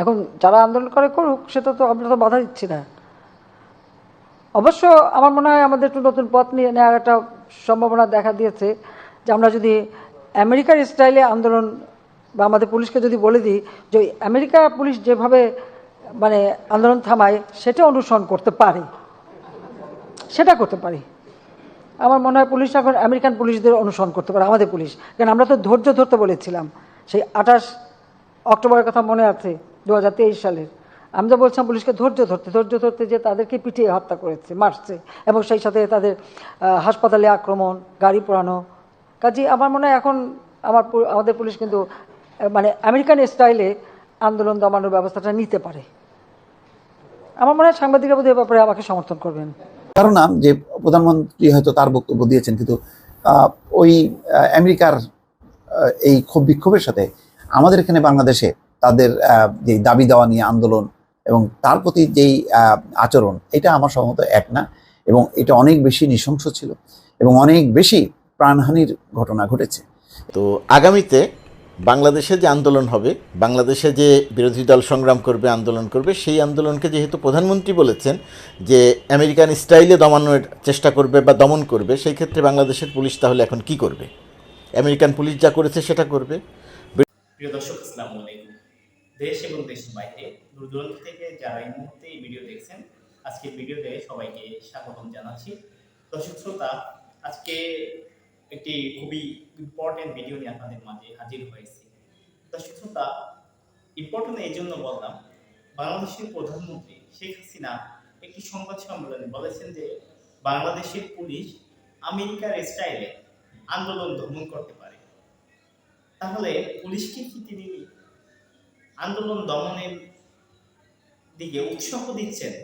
এখন যারা আন্দোলন করে করুক, সেটা তো আমরা তো বাধা দিচ্ছি না। অবশ্য আমার মনে হয় আমাদের একটু নতুন পথ নিয়ে নেওয়ার একটা সম্ভাবনা দেখা দিয়েছে যে আমরা যদি আমেরিকার স্টাইলে আন্দোলন বা আমাদের পুলিশকে যদি বলে দিই যে আমেরিকা পুলিশ যেভাবে মানে আন্দোলন থামায়, সেটা অনুসরণ করতে পারে। সেটা করতে পারি। আমার মনে হয় পুলিশ এখন আমেরিকান পুলিশদের অনুসরণ করতে পারে, আমাদের পুলিশ। কারণ আমরা তো ধৈর্য ধরতে বলেছিলাম। সেই আঠাশ অক্টোবরের কথা মনে আছে। দু হাজার তেইশ সালের। আমি তো বলছিলাম পুলিশকে ধৈর্য ধরতে ধৈর্য ধরতে যে তাদেরকে পিটিয়ে হত্যা করেছে, মারছে এবং সেই সাথে তাদের হাসপাতালে আক্রমণ, গাড়ি পোড়ানো। কাজে আমার মনে হয় এখন আমার আমাদের পুলিশ কিন্তু মানে আমেরিকান স্টাইলে আন্দোলন দমানোর ব্যবস্থাটা নিতে পারে। আমার মনে হয় সাংবাদিকরা বোধহয় ব্যাপারে আমাকে সমর্থন করবেন। ধারণা যে প্রধানমন্ত্রী হয়তো তার বক্তব্য দিয়েছেন, কিন্তু ওই আমেরিকার এই ক্ষোভ বিক্ষোভের সাথে আমাদের এখানে বাংলাদেশে তাদের যে দাবি দেওয়া নিয়ে আন্দোলন এবং তার প্রতি যেই আচরণ এটা আমার সম্ভবত এক না এবং এটা অনেক বেশি নৃশংস ছিল এবং অনেক বেশি প্রাণহানির ঘটনা ঘটেছে। তো আগামীতে বাংলাদেশে যে আন্দোলন হবে বাংলাদেশে যে বিরোধী দল সংগ্রাম করবে আন্দোলন করবে সেই আন্দোলনকে যেহেতু প্রধানমন্ত্রী বলেছেন যে আমেরিকান স্টাইলে দমানোর চেষ্টা করবে বা দমন করবে সেই ক্ষেত্রে বাংলাদেশের পুলিশ তাহলে এখন কি করবে? আমেরিকান পুলিশ যা করেছে সেটা করবে। প্রিয় দর্শক আসসালামু আলাইকুম। দেশ এবং দেশের বাইরে। দূর দূরান্ত থেকে যারা এই মুহূর্তে এই ভিডিও দেখছেন, আজকের ভিডিওতে সবাইকে স্বাগতম জানাচ্ছি। দর্শক শ্রোতা, আজকে একটি খুবই ইম্পর্টেন্ট ভিডিও নিয়ে আপনাদের মাঝে হাজির হয়েছি। দর্শক শ্রোতা ইম্পর্টেন্ট এই জন্য বললাম, বাংলাদেশের প্রধানমন্ত্রী শেখ হাসিনা একটি সংবাদ সম্মেলনে বলেছেন যে, বাংলাদেশের পুলিশ আমেরিকার স্টাইলে আন্দোলন দমন করতে পারে। তাহলে পুলিশকে কি তিনি আন্দোলন দমনের দিকে উৎসাহ দিচ্ছেন।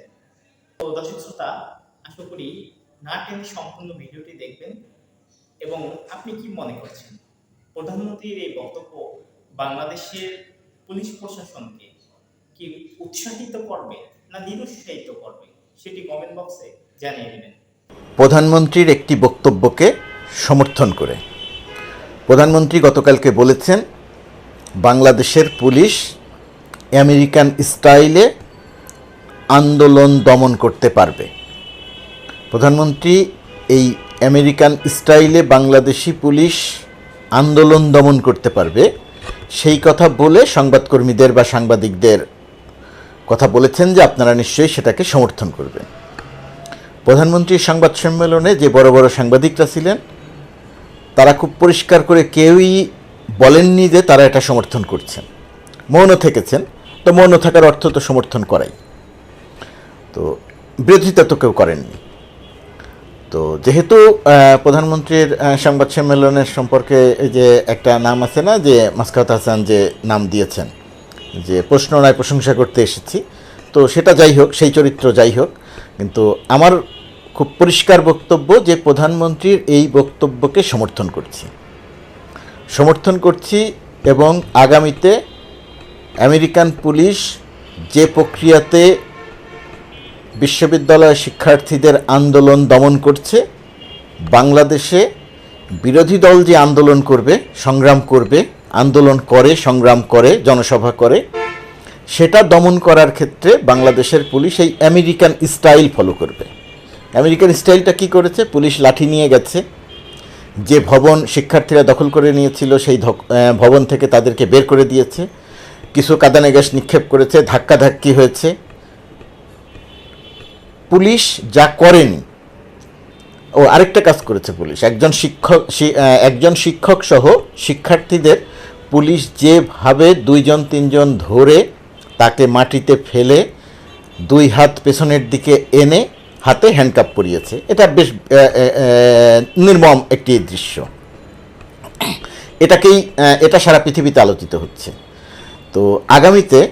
তো দর্শক শ্রোতা, আশা করি না টেনে সম্পূর্ণ ভিডিওটি দেখবেন এবং আপনি কি মনে করছেন? প্রধানমন্ত্রীর এই বক্তব্য বাংলাদেশের পুলিশ প্রশাসনকে কি উৎসাহিত করবে না নিরুৎসাহিত করবে? সেটি কমেন্ট বক্সে জানিয়ে দেবেন। প্রধানমন্ত্রীর একটি বক্তব্যকে সমর্থন করে। প্রধানমন্ত্রী গতকালকে বলেছেন, বাংলাদেশের পুলিশ আমেরিকান স্টাইলে আন্দোলন দমন করতে পারবে। প্রধানমন্ত্রী, এই আমেরিকান স্টাইলে বাংলাদেশি পুলিশ আন্দোলন দমন করতে পারবে। সেই কথা বলে সংবাদকর্মীদের বা সাংবাদিকদের কথা বলেছেন যে আপনারা নিশ্চয়ই সেটাকে সমর্থন করবেন। প্রধানমন্ত্রীর সংবাদ সম্মেলনে যে বড় বড় সাংবাদিকরা ছিলেন, তারা খুব পরিষ্কার করে কেউই বলেননি যে তারা এটা সমর্থন করছেন। মৌন থেকেছেন। তো মৌন থাকার অর্থ তো সমর্থন করাই। তো বিরোধিতা তো কেউ করেননি। তো যেহেতু প্রধানমন্ত্রীর সংবাদ সম্মেলনের সম্পর্কে যে একটা নাম আছে না, যে মাসকাত হাসান যে নাম দিয়েছেন, যে প্রশ্ন নয় প্রশংসা করতে এসেছি, তো সেটা যাই হোক, সেই চরিত্র যাই হোক, কিন্তু আমার খুব পরিষ্কার বক্তব্য যে প্রধানমন্ত্রীর এই বক্তব্যকে সমর্থন করছি। সমর্থন করছি এবং আগামীতে আমেরিকান পুলিশ যে প্রক্রিয়াতে বিশ্ববিদ্যালয় শিক্ষার্থীদের আন্দোলন দমন করছে, বাংলাদেশে বিরোধী দল যে আন্দোলন করবে, সংগ্রাম করবে, আন্দোলন করে, সংগ্রাম করে, জনসভা করে, সেটা দমন করার ক্ষেত্রে বাংলাদেশের পুলিশ এই আমেরিকান স্টাইল ফলো করবে। আমেরিকান স্টাইলটা কি করেছে? পুলিশ লাঠি নিয়ে গেছে। যে ভবন শিক্ষার্থীরা দখল করে নিয়েছিল, সেই ভবন থেকে তাদেরকে বের করে দিয়েছে। কিছু কাদানে গ্যাস নিক্ষেপ করেছে, ধাক্কাধাক্কি হয়েছে। পুলিশ যা করেনি, ও আরেকটা কাজ করেছে পুলিশ। একজন শিক্ষক একজন শিক্ষক সহ শিক্ষার্থীদের পুলিশ যেভাবে দুইজন, তিনজন ধরে তাকে মাটিতে ফেলে দুই হাত পেছনের দিকে এনে হাতে হ্যান্ডকাপ পরিয়েছে। এটা বেশ নির্মম একটি দৃশ্য। এটাকেই এটা সারা পৃথিবীতে আলোচিত হচ্ছে। তো আগামীতে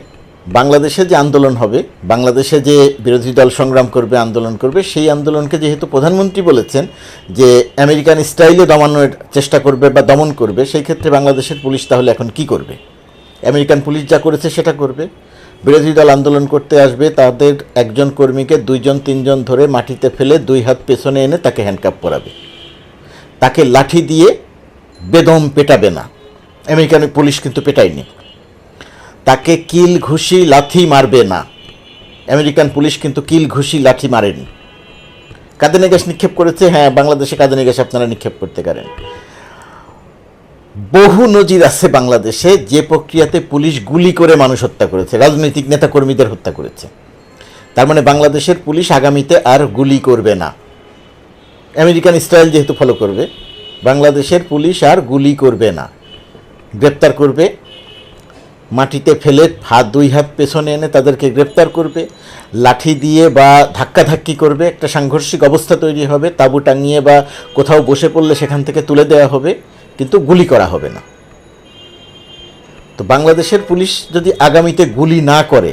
বাংলাদেশে যে আন্দোলন হবে, বাংলাদেশে যে বিরোধী দল সংগ্রাম করবে, আন্দোলন করবে, সেই আন্দোলনকে যেহেতু প্রধানমন্ত্রী বলেছেন যে আমেরিকান স্টাইলে দমানোর চেষ্টা করবে বা দমন করবে, সেই ক্ষেত্রে বাংলাদেশের পুলিশ তাহলে এখন কি করবে? আমেরিকান পুলিশ যা করেছে সেটা করবে। বিরোধী দল আন্দোলন করতে আসবে, তাদের একজন কর্মীকে দুইজন, তিনজন ধরে মাটিতে ফেলে দুই হাত পেছনে এনে তাকে হ্যান্ডকাপ পরাবে। তাকে লাঠি দিয়ে বেদম পেটাবে না। আমেরিকান পুলিশ কিন্তু পেটায়নি। তাকে কিল ঘুষি লাথি মারবে না। আমেরিকান পুলিশ কিন্তু কিল ঘুষি লাঠি মারেনি। কাঁদানে গ্যাস নিক্ষেপ করেছে হ্যাঁ বাংলাদেশে কাঁদানে গ্যাস আপনারা নিক্ষেপ করতে পারেন। বহু নজির আছে বাংলাদেশে, যে প্রক্রিয়াতে পুলিশ গুলি করে মানুষ হত্যা করেছে, রাজনৈতিক নেতাকর্মীদের হত্যা করেছে। তার মানে বাংলাদেশের পুলিশ আগামীতে আর গুলি করবে না। আমেরিকান স্টাইল যেহেতু ফলো করবে, বাংলাদেশের পুলিশ আর গুলি করবে না। গ্রেপ্তার করবে মাটিতে ফেলে হাত দুই হাত পেছনে এনে তাদেরকে গ্রেপ্তার করবে, লাঠি দিয়ে বা ধাক্কাধাক্কি করবে, একটা সাংঘর্ষিক অবস্থা তৈরি হবে, তাঁবু টাঙিয়ে বা কোথাও বসে পড়লে সেখান থেকে তুলে দেওয়া হবে, কিন্তু গুলি করা হবে না। তো বাংলাদেশের পুলিশ যদি আগামীতে গুলি না করে,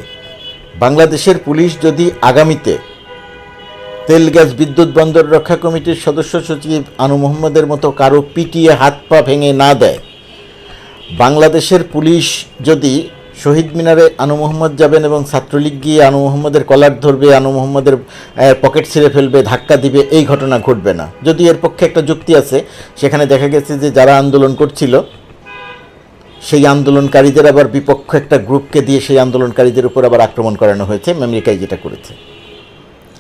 বাংলাদেশের পুলিশ যদি আগামীতে তেল, গ্যাস, বিদ্যুৎ বন্দর রক্ষা কমিটির সদস্য সচিব আনু মোহাম্মদের মতো কারও পিটিয়ে হাত পা ভেঙে না দেয় বাংলাদেশের পুলিশ যদি শহীদ মিনারে আনু মোহাম্মদ যাবেন এবং ছাত্রলীগ গিয়ে আনু মোহাম্মদের কলার ধরবে, আনু মোহাম্মদের পকেট ছিঁড়ে ফেলবে, ধাক্কা দিবে, এই ঘটনা ঘটবে না। যদি এর পক্ষে একটা যুক্তি আছে, সেখানে দেখা গেছে যে যারা আন্দোলন করছিল, সেই আন্দোলনকারীদের আবার বিপক্ষ একটা গ্রুপকে দিয়ে সেই আন্দোলনকারীদের উপর আবার আক্রমণ করানো হয়েছে, আমেরিকায় যেটা করেছে।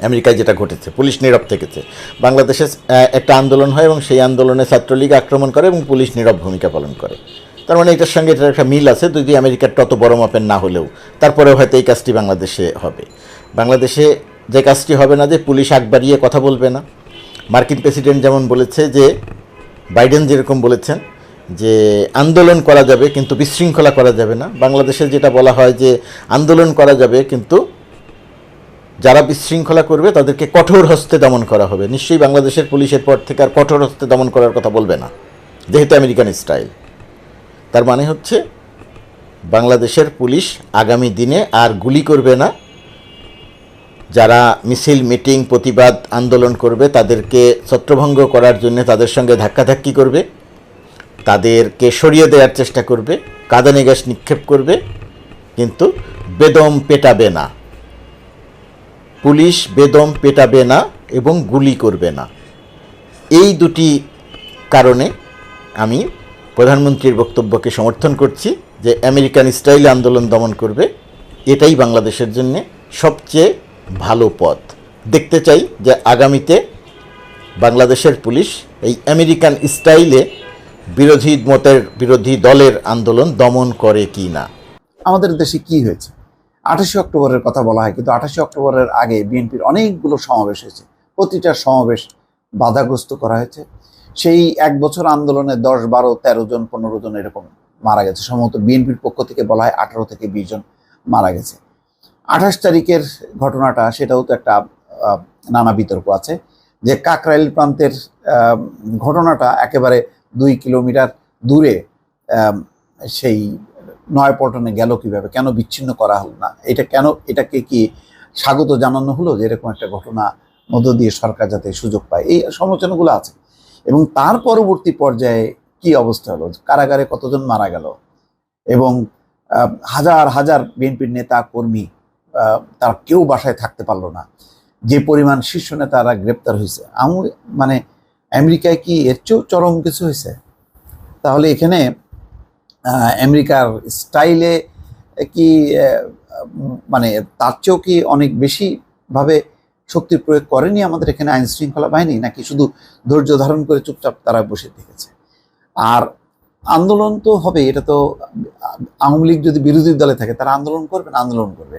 আমেরিকায় যেটা ঘটেছে, পুলিশ নীরব থেকেছে। বাংলাদেশে একটা আন্দোলন হয় এবং সেই আন্দোলনে ছাত্রলীগ আক্রমণ করে এবং পুলিশ নীরব ভূমিকা পালন করে। তার মানে এটার সঙ্গে এটার একটা মিল আছে, যদি আমেরিকার তত বড় মাপের না হলেও। তারপরেও হয়তো এই কাজটি বাংলাদেশে হবে। বাংলাদেশে যে কাজটি হবে না যে পুলিশ আগ বাড়িয়ে কথা বলবে না। মার্কিন প্রেসিডেন্ট যেমন বলেছে যে, বাইডেন যেরকম বলেছেন যে, আন্দোলন করা যাবে কিন্তু বিশৃঙ্খলা করা যাবে না। বাংলাদেশে যেটা বলা হয় যে, আন্দোলন করা যাবে কিন্তু যারা বিশৃঙ্খলা করবে তাদেরকে কঠোর হস্তে দমন করা হবে। নিশ্চয়ই বাংলাদেশের পুলিশের পর থেকে আর কঠোর হস্তে দমন করার কথা বলবে না। যেহেতু আমেরিকান স্টাইল। তার মানে হচ্ছে বাংলাদেশের পুলিশ আগামী দিনে আর গুলি করবে না। যারা মিছিল, মিটিং, প্রতিবাদ, আন্দোলন করবে, তাদেরকে ছত্রভঙ্গ করার জন্য তাদের সঙ্গে ধাক্কাধাক্কি করবে। তাদেরকে সরিয়ে দেওয়ার চেষ্টা করবে কাঁদানে গ্যাস নিক্ষেপ করবে, কিন্তু বেদম পেটাবে না। পুলিশ বেদম পেটাবে না এবং গুলি করবে না। এই দুটি কারণে আমি প্রধানমন্ত্রীর বক্তব্যকে সমর্থন করছি যে আমেরিকান স্টাইলে আন্দোলন দমন করবে। এটাই বাংলাদেশের জন্য সবচেয়ে ভালো পথ। দেখতে চাই যে আগামীতে বাংলাদেশের পুলিশ এই আমেরিকান স্টাইলে বিরোধী মতের বিরোধী দলের আন্দোলন দমন করে কি না আমাদের দেশে কি হয়েছে? আঠাশে অক্টোবরের কথা বলা হয়, কিন্তু আঠাশে অক্টোবরের আগে বিএনপির অনেকগুলো সমাবেশ হয়েছে। প্রতিটা সমাবেশ বাধাগ্রস্ত করা হয়েছে। সেই এক বছর আন্দোলনে দশ, বারো, তেরো জন, পনেরো জন এরকম মারা গেছে। সম্ভবত বিএনপির পক্ষ থেকে বলা হয় আঠারো থেকে বিশ জন মারা গেছে। আঠাশ তারিখের ঘটনাটা, সেটাও তো একটা নানা বিতর্ক আছে যে কাকরাইল প্রান্তের ঘটনাটা একেবারে দুই কিলোমিটার দূরে সেই নয়াপল্টনে গেল কীভাবে? কেন বিচ্ছিন্ন করা হলো না? এটা কেন, এটাকে কি স্বাগত জানানো হলো যে এরকম একটা ঘটনা মধ্য দিয়ে সরকার যাতে সুযোগ পায়। এই সমালোচনাগুলো আছে। এবং তার পরবর্তী পর্যায়ে কি অবস্থা হলো? কারাগারে কতজন মারা গেল? এবং হাজার হাজার বিএনপির নেতা, কর্মী তারা কেউ বাসায় থাকতে পারল না। যে পরিমাণ শীর্ষ নেতারা গ্রেপ্তার হয়েছে। আমি মানে আমেরিকায় কি এর চেয়েও চরম কিছু হয়েছে? তাহলে এখানে আমেরিকার স্টাইলে কি মানে তার চেয়েও কি অনেক বেশি ভাবে শক্তির প্রয়োগ করেনি আমাদের এখানে আইন শৃঙ্খলা বাহিনী, নাকি শুধু ধৈর্য ধারণ করে চুপচাপ তারা বসে থেকেছে? আর আন্দোলন তো হবে, এটা তো আওয়ামী লীগ যদি বিরোধী দলে থাকে, তারা আন্দোলন করবে না আন্দোলন করবে?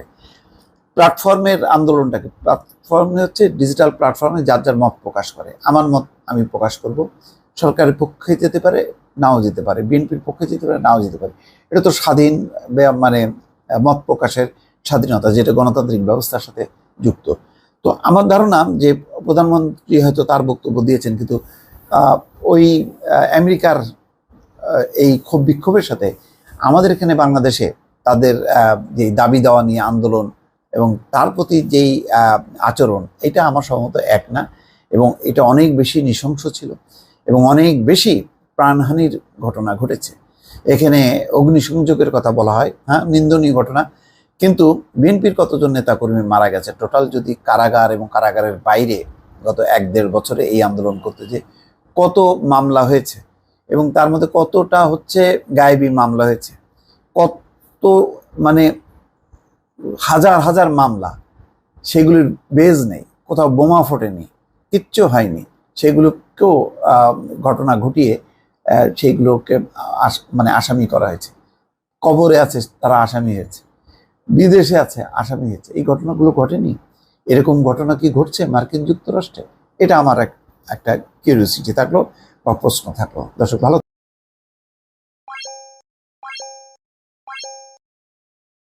প্ল্যাটফর্মের আন্দোলনটাকে, প্ল্যাটফর্মে হচ্ছে ডিজিটাল প্ল্যাটফর্মে যার যার মত প্রকাশ করে। আমার মত আমি প্রকাশ করব। সরকারের পক্ষে যেতে পারে, নাও যেতে পারে। বিএনপির পক্ষে যেতে পারে, নাও যেতে পারে। এটা তো স্বাধীন মানে মত প্রকাশের স্বাধীনতা, যেটা গণতান্ত্রিক ব্যবস্থার সাথে যুক্ত। তো আমার ধারণা যে প্রধানমন্ত্রী হয়তো তার বক্তব্য দিয়েছেন, কিন্তু ওই আমেরিকার এই ক্ষোভ বিক্ষোভের সাথে আমাদের এখানে বাংলাদেশে তাদের যে দাবি দেওয়া নিয়ে আন্দোলন এবং তার প্রতি যেই আচরণ, এটা আমার সম্ভবত এক না এবং এটা অনেক বেশি নৃশংস ছিল এবং অনেক বেশি প্রাণহানির ঘটনা ঘটেছে। এখানে অগ্নিসংযোগের কথা বলা হয় হ্যাঁ নিন্দনীয় ঘটনা। কিন্তু বিএনপির কতজন নেতাকর্মী মারা গেছে? টোটাল যদি কারাগার এবং কারাগারের বাইরে গত এক দেড় বছরে এই আন্দোলন করতে যে কত মামলা হয়েছে এবং তার মধ্যে কতটা হচ্ছে গায়েবী মামলা হয়েছে? কত মানে হাজার হাজার মামলা সেগুলির বেজ নেই, কোথাও বোমা ফোটেনি, কিচ্ছু হয়নি। সেগুলোকেও ঘটনা ঘটিয়ে সেইগুলোকে মানে আসামি করা হয়েছে। কবরে আছে, তারা আসামি হয়েছে। বিদেশে আছে আসামি হয়েছে এই ঘটনাগুলো ঘটেনি। এরকম ঘটনা কি ঘটছে মার্কিন যুক্তরাষ্ট্রে? এটা আমার এক, একটা কিউরিয়াসিটি থাকল বা প্রশ্ন থাকল। দর্শক, ভালো